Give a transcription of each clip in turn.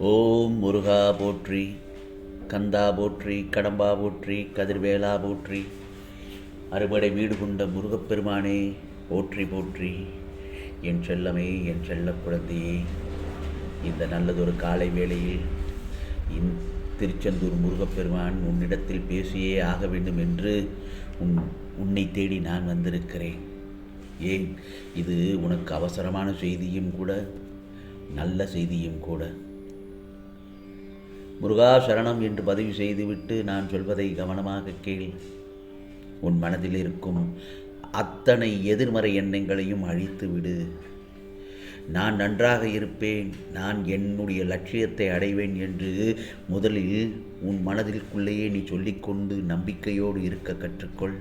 ஓம் முருகா போற்றி கந்தா போற்றி கடம்பா போற்றி கதிர்வேலா போற்றி அறுபடை வீடு கொண்ட முருகப்பெருமானே போற்றி போற்றி. என் செல்லமே என் செல்ல குழந்தையே இந்த நல்லதொரு காலை வேளையில் இந் திருச்செந்தூர் முருகப்பெருமான் உன்னிடத்தில் பேசியே ஆக வேண்டும் என்று உன் உன்னை தேடி நான் வந்திருக்கிறேன். ஏன்? இது உனக்கு அவசரமான செய்தியும் கூட நல்ல செய்தியும் கூட. முருகா சரணம் என்று பதிவு செய்துவிட்டு நான் சொல்வதை கவனமாக கேள். உன் மனதில் இருக்கும் அத்தனை எதிர்மறை எண்ணங்களையும் அழித்து விடு நான் நன்றாக இருப்பேன். நான் என்னுடைய லட்சியத்தை அடைவேன் என்று முதலில் உன் மனதிற்குள்ளேயே நீ சொல்லிக்கொண்டு நம்பிக்கையோடு இருக்க கற்றுக்கொள்.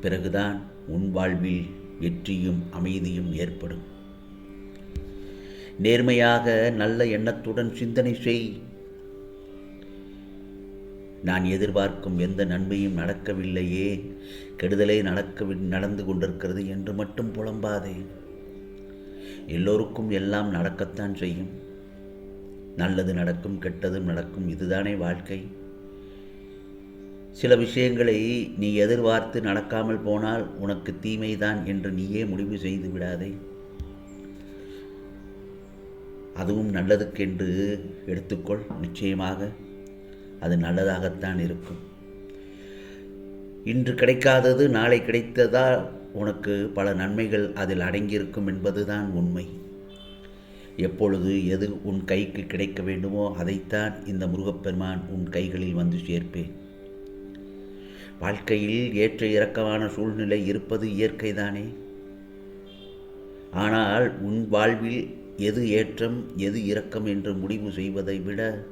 பிறகுதான் உன் வாழ்வில் வெற்றியும் அமைதியும் ஏற்படும். நேர்மையாக நல்ல எண்ணத்துடன் சிந்தனை செய். நான் எதிர்பார்க்கும் எந்த நன்மையும் நடக்கவில்லையே. கெடுதலே நடக்க நடந்து கொண்டிருக்கிறது என்று மட்டும் புலம்பாதே. எல்லோருக்கும் எல்லாம் நடக்கத்தான் செய்யும். நல்லது நடக்கும் கெட்டதும் நடக்கும் இதுதானே வாழ்க்கை. சில விஷயங்களை நீ எதிர்பார்த்து நடக்காமல் போனால் உனக்கு தீமைதான் என்று நீயே முடிவு செய்து விடாதே. அதுவும் நல்லதுக்கென்று எடுத்துக்கொள். நிச்சயமாக அது நல்லதாகத்தான் இருக்கும். இன்று கிடைக்காதது நாளை கிடைத்ததால் உனக்கு பல நன்மைகள் அதில் அடங்கியிருக்கும் என்பதுதான் உண்மை. எப்பொழுது எது உன் கைக்கு கிடைக்க வேண்டுமோ அதைத்தான் இந்த முருகப்பெருமான் உன் கைகளில் வந்து சேர்ப்பேன். வாழ்க்கையில் ஏற்ற இறக்கமான சூழ்நிலை இருப்பது இயற்கைதானே. ஆனால் உன் வாழ்வில் எது ஏற்றம் எது இரக்கம் என்று முடிவு செய்வதை விட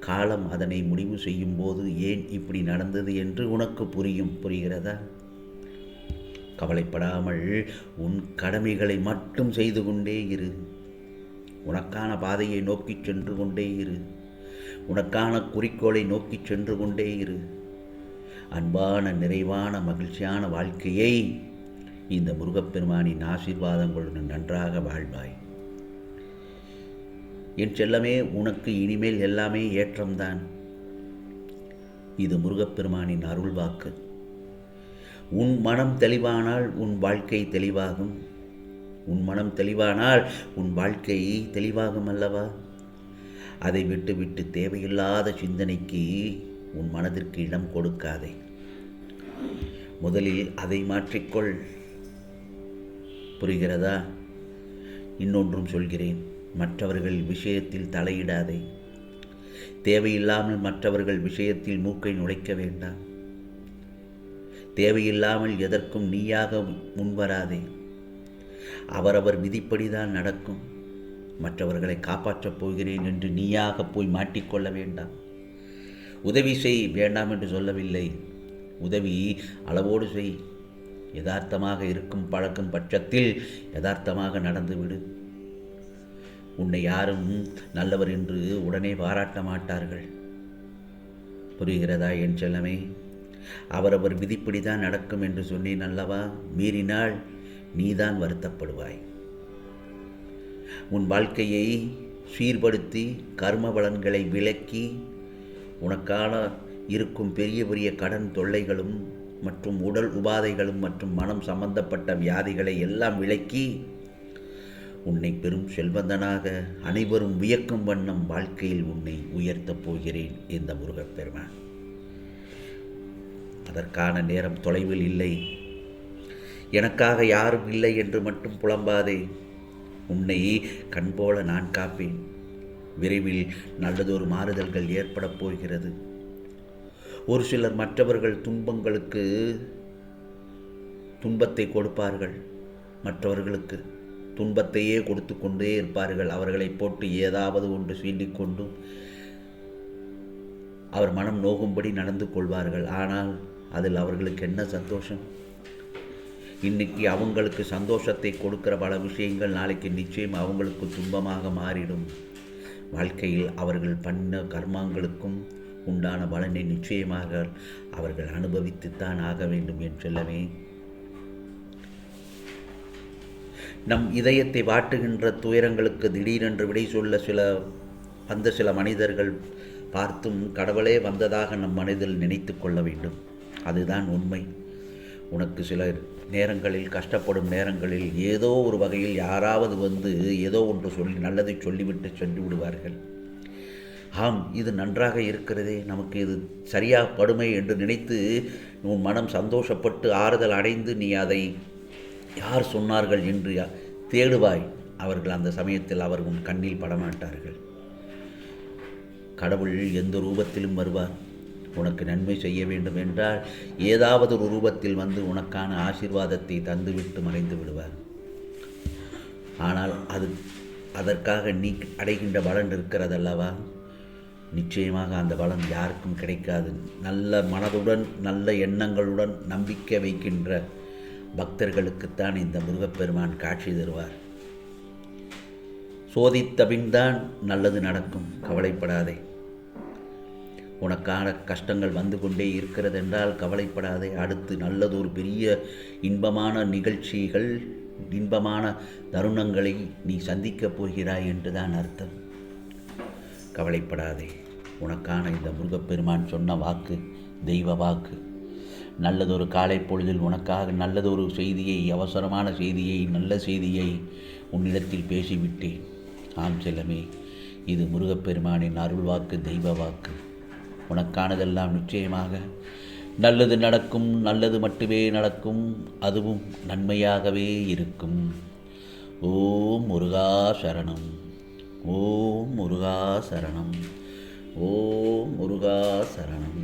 காலம் அதனை முடிவு செய்யும் போது ஏன் இப்படி நடந்தது என்று உனக்கு புரியும் புரிகிறதா? கவலைப்படாமல் உன் கடமைகளை மட்டும் செய்து கொண்டே இரு. உனக்கான பாதையை நோக்கிச் சென்று கொண்டே இரு. உனக்கான குறிக்கோளை நோக்கிச் சென்று கொண்டே இரு. அன்பான நிறைவான மகிழ்ச்சியான வாழ்க்கையை இந்த முருகப்பெருமானின் ஆசீர்வாதங்களுடன் நன்றாக வாழ்வாய். என் செல்லமே உனக்கு இனிமேல் எல்லாமே ஏற்றம்தான். இது முருகப்பெருமானின் அருள் வாக்கு உன் மனம் தெளிவானால் உன் வாழ்க்கை தெளிவாகும். உன் மனம் தெளிவானால் உன் வாழ்க்கை தெளிவாகும் அல்லவா? அதை விட்டுவிட்டு தேவையில்லாத சிந்தனைக்கு உன் மனதிற்கு இடம் கொடுக்காதே. முதலில் அதை மாற்றிக்கொள். புரிகிறதா? இன்னொன்றும் சொல்கிறேன். மற்றவர்கள் விஷயத்தில் தலையிடாதே. தேவையில்லாமல் மற்றவர்கள் விஷயத்தில் மூக்கை நுழைக்க வேண்டாம். தேவையில்லாமல் எதற்கும் நீயாக முன்வராதே. அவரவர் விதிப்படிதான் நடக்கும். மற்றவர்களை காப்பாற்றப் போகிறேன் என்று நீயாக போய் மாட்டிக்கொள்ள வேண்டாம். உதவி செய் வேண்டாம் என்று சொல்லவில்லை. உதவி அளவோடு செய். யதார்த்தமாக இருக்கும் பழக்கும் பட்சத்தில் யதார்த்தமாக நடந்துவிடு. உன்னை யாரும் நல்லவர் என்று உடனே பாராட்ட மாட்டார்கள். புரிகிறதா என் செல்லமே? அவரவர் விதிப்படிதான் நடக்கும் என்று சொன்னேன் அல்லவா? மீறினால் நீதான் வருத்தப்படுவாய். உன் வாழ்க்கையை சீர்படுத்தி கர்ம பலன்களை விலக்கி உனக்கான இருக்கும் பெரிய பெரிய கடன் தொல்லைகளும் மற்றும் உடல் உபாதைகளும் மற்றும் மனம் சம்பந்தப்பட்ட வியாதிகளை எல்லாம் விலக்கி உன்னை பெரும் செல்வந்தனாக அனைவரும் வியக்கும் வண்ணம் வாழ்க்கையில் உன்னை உயர்த்தப் போகிறேன் இந்த முருகப்பெருமான். அதற்கான நேரம் தொலைவில் இல்லை. எனக்காக யாரும் இல்லை என்று மட்டும் புலம்பாதே. உன்னை கண்போல நான் காப்பேன். விரைவில் நல்லதொரு மாறுதல்கள் ஏற்படப் போகிறது. ஒரு சிலர் மற்றவர்கள் துன்பங்களுக்கு துன்பத்தை கொடுப்பார்கள் மற்றவர்களுக்கு துன்பத்தையே கொடுத்து கொண்டே இருப்பார்கள். அவர்களை போட்டு ஏதாவது ஒன்று சீண்டிக்கொண்டும் அவர் மனம் நோகும்படி நடந்து கொள்வார்கள். ஆனால் அதில் அவர்களுக்கு என்ன சந்தோஷம்? இன்னைக்கு அவங்களுக்கு சந்தோஷத்தை கொடுக்கிற பல விஷயங்கள் நாளைக்கு நிச்சயம் அவங்களுக்கு துன்பமாக மாறிடும். வாழ்க்கையில் அவர்கள் பண்ண கர்மாங்களுக்கும் உண்டான பலனை நிச்சயமாக அவர்கள் அனுபவித்துத்தான் ஆக வேண்டும் என்றெல்லவே நம் இதயத்தை வாட்டுகின்ற துயரங்களுக்கு திடீரென்று விடை சொல்ல சில வந்த சில மனிதர்கள் பார்த்தும் கடவுளே வந்ததாக நம் மனதில் நினைத்து கொள்ள வேண்டும். அதுதான் உண்மை. உனக்கு சில நேரங்களில் கஷ்டப்படும் நேரங்களில் ஏதோ ஒரு வகையில் யாராவது வந்து ஏதோ ஒன்று சொல்லி நல்லதை சொல்லிவிட்டு சென்று விடுவார்கள். ஆம் இது நன்றாக இருக்கிறதே. நமக்கு இது சரியாக படுமை என்று நினைத்து உன் மனம் சந்தோஷப்பட்டு ஆறுதல் அடைந்து நீ அதை யார் சொன்னார்கள் என்று தேடுவாய். அவர்கள் அந்த சமயத்தில் அவர் உன் கண்ணில் படமாட்டார்கள். கடவுள் எந்த ரூபத்திலும் வருவார். உனக்கு நன்மை செய்ய வேண்டும் என்றால் ஏதாவது ஒரு ரூபத்தில் வந்து உனக்கான ஆசீர்வாதத்தை தந்துவிட்டு மறைந்து விடுவார். ஆனால் அது அதற்காக நீ அடைகின்ற பலன் இருக்கிறதல்லவா? நிச்சயமாக அந்த பலம் யாருக்கும் கிடைக்காது. நல்ல மனதுடன் நல்ல எண்ணங்களுடன் நம்பிக்கை வைக்கின்ற பக்தர்களுக்குத்தான் இந்த முருகப்பெருமான் காட்சி தருவார். சோதித்த பின்தான் நல்லது நடக்கும் கவலைப்படாதே. உனக்கான கஷ்டங்கள் வந்து கொண்டே இருக்கிறது என்றால் கவலைப்படாதே. அடுத்து நல்லதொரு பெரிய இன்பமான நிகழ்ச்சிகள் இன்பமான தருணங்களை நீ சந்திக்கப் போகிறாய் என்றுதான் அர்த்தம். கவலைப்படாதே. உனக்கான இந்த முருகப்பெருமான் சொன்ன வாக்கு தெய்வ வாக்கு. நல்லதொரு காலை பொழுதில் உனக்காக நல்லதொரு செய்தியை அவசரமான செய்தியை நல்ல செய்தியை உன்னிடத்தில் பேசிவிட்டேன். ஆம் செல்லமே இது முருகப்பெருமானின் அருள் வாக்கு தெய்வ வாக்கு உனக்கானதெல்லாம் நிச்சயமாக நல்லது நடக்கும் நல்லது மட்டுமே நடக்கும் அதுவும் நன்மையாகவே இருக்கும். ஓம் முருகா சரணம் ஓம் முருகா சரணம் ஓம் முருகா சரணம்.